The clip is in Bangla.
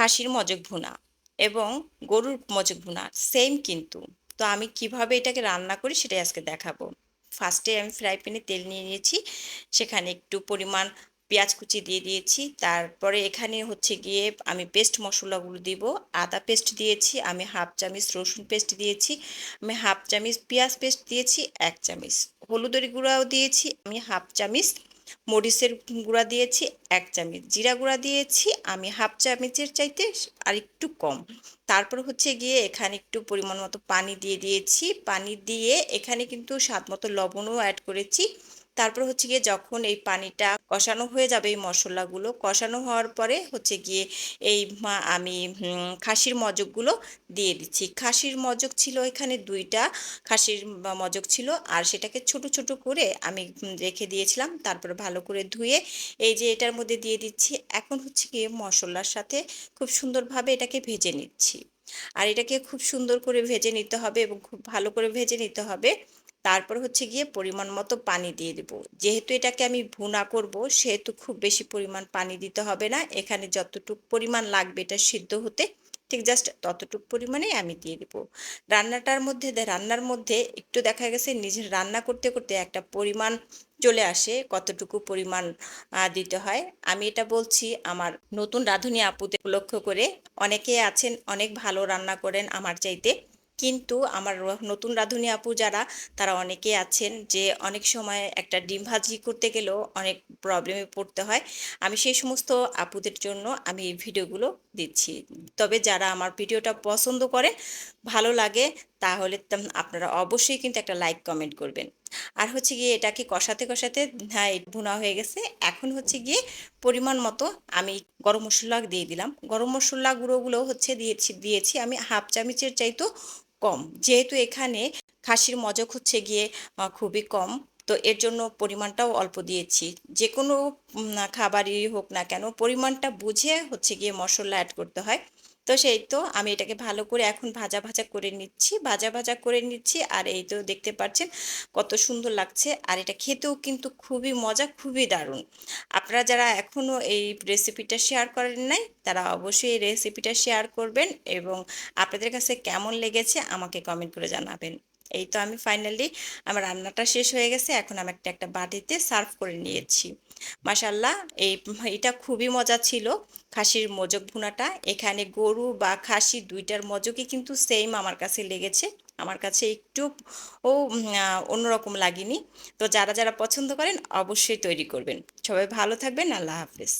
খাসির মজক ভুনা এবং গরুর মজক ভুনা সেম কিন্তু। তো আমি কীভাবে এটাকে রান্না করি সেটাই আজকে দেখাবো। ফার্স্টে আমি ফ্রাই প্যানে তেল নিয়ে নিয়েছি, সেখানে একটু পরিমাণ পেঁয়াজ কুচি দিয়ে দিয়েছি। তারপরে এখানে হচ্ছে গিয়ে আমি পেস্ট মশলাগুলো দিব, আদা পেস্ট দিয়েছি, আমি হাফ চামচ রসুন পেস্ট দিয়েছি, আমি হাফ চামচ পেঁয়াজ পেস্ট দিয়েছি, এক চামচ হলুদের গুঁড়াও দিয়েছি, আমি হাফ চামচ মরিচের গুঁড়া দিয়েছি, এক চামচ জিরা গুঁড়া দিয়েছি, আমি হাফ চামচের চাইতে আর একটু কম। তারপর হচ্ছে গিয়ে এখানে একটু পরিমাণ মতো পানি দিয়ে দিয়েছি। পানি দিয়ে এখানে কিন্তু স্বাদ মতো লবণও অ্যাড করেছি। তারপর হচ্ছে গিয়ে যখন এই পানিটা কষানো হয়ে যাবে এই মশলাগুলো, কষানো হওয়ার পরে হচ্ছে গিয়ে এই আমি খাসির মজকগুলো দিয়ে দিচ্ছি। খাসির মজক ছিল এখানে দুইটা, খাসির মজক ছিল আর সেটাকে ছোট ছোট করে আমি রেখে দিয়েছিলাম। তারপর ভালো করে ধুয়ে এই যে এটার মধ্যে দিয়ে দিচ্ছি। এখন হচ্ছে গিয়ে মশলার সাথে খুব সুন্দরভাবে এটাকে ভেজে নিচ্ছি। আর এটাকে খুব সুন্দর করে ভেজে নিতে হবে এবং খুব ভালো করে ভেজে নিতে হবে। তারপর হচ্ছে গিয়ে পরিমাণ মতো পানি দিয়ে দেবো। যেহেতু এটাকে আমি ভুনা করব, সেহেতু খুব বেশি পরিমাণ পানি দিতে হবে না। এখানে যতটুকু পরিমাণ লাগবে এটা সিদ্ধ হতে, ঠিক জাস্ট ততটুকু পরিমাণে আমি দিয়ে দেবো। রান্নাটার মধ্যে রান্নার মধ্যে একটু দেখা গেছে নিজের রান্না করতে করতে একটা পরিমাণ চলে আসে, কতটুকু পরিমাণ দিতে হয়। আমি এটা বলছি আমার নতুন রাঁধুনি আপুদের লক্ষ্য করে। অনেকে আছেন, অনেক ভালো রান্না করেন আমার চাইতে। কিন্তু আমার নতুন রাঁধুনি আপু যারা, তারা অনেকে আছেন যে অনেক সময় একটা ডিম ভাজি করতে গেলেও অনেক প্রবলেমে পড়তে হয়। আমি সেই সমস্ত আপুদের জন্য আমি এই ভিডিওগুলো দিচ্ছি। তবে যারা আমার ভিডিওটা পছন্দ করে, ভালো লাগে, তাহলে আপনারা অবশ্যই কিন্তু একটা লাইক কমেন্ট করবেন। আর হচ্ছে গিয়ে এটাকে কষাতে কষাতে হ্যাঁ ভুনা হয়ে গেছে। এখন হচ্ছে গিয়ে পরিমাণ মতো আমি গরম মশলা দিয়ে দিলাম। গরম মশলা গুঁড়োগুলো হচ্ছে দিয়েছি দিয়েছি। আমি হাফ চামচের চাইতো কম। যেহেতু এখানে খাসির মজক হচ্ছে গিয়ে খুবই কম, তো এর জন্য পরিমাণটাও অল্প দিয়েছি। যে কোনো খাবারই হোক না কেন, পরিমাণটা বুঝে হচ্ছে গিয়ে মশলা অ্যাড করতে হয়। তো সেই তো আমি এটাকে ভালো করে এখন ভাজা ভাজা করে নিচ্ছি, ভাজা ভাজা করে নিচ্ছি আর এই তো দেখতে পাচ্ছেন কত সুন্দর লাগছে আর এটা খেতেও কিন্তু খুবই মজা, খুবই দারুণ। আপনারা যারা এখনও এই রেসিপিটা শেয়ার করেন নাই, তারা অবশ্যই এই রেসিপিটা শেয়ার করবেন এবং আপনাদের কাছে কেমন লেগেছে আমাকে কমেন্ট করে জানাবেন। এই তো আমি ফাইনালি আমার রান্নাটা শেষ হয়ে গেছে, এখন আমি একটা একটা বাটিতে সার্ভ করে নিয়েছি। মাসাল্লাহ এই এটা খুবই মজা ছিল, খাসির মজক ভুনাটা। এখানে গরু বা খাসি দুইটার মজকই কিন্তু সেম আমার কাছে লেগেছে, আমার কাছে একটু ও অন্যরকম লাগেনি। তো যারা যারা পছন্দ করেন অবশ্যই তৈরি করবেন। সবাই ভালো থাকবেন, আল্লাহ হাফেজ।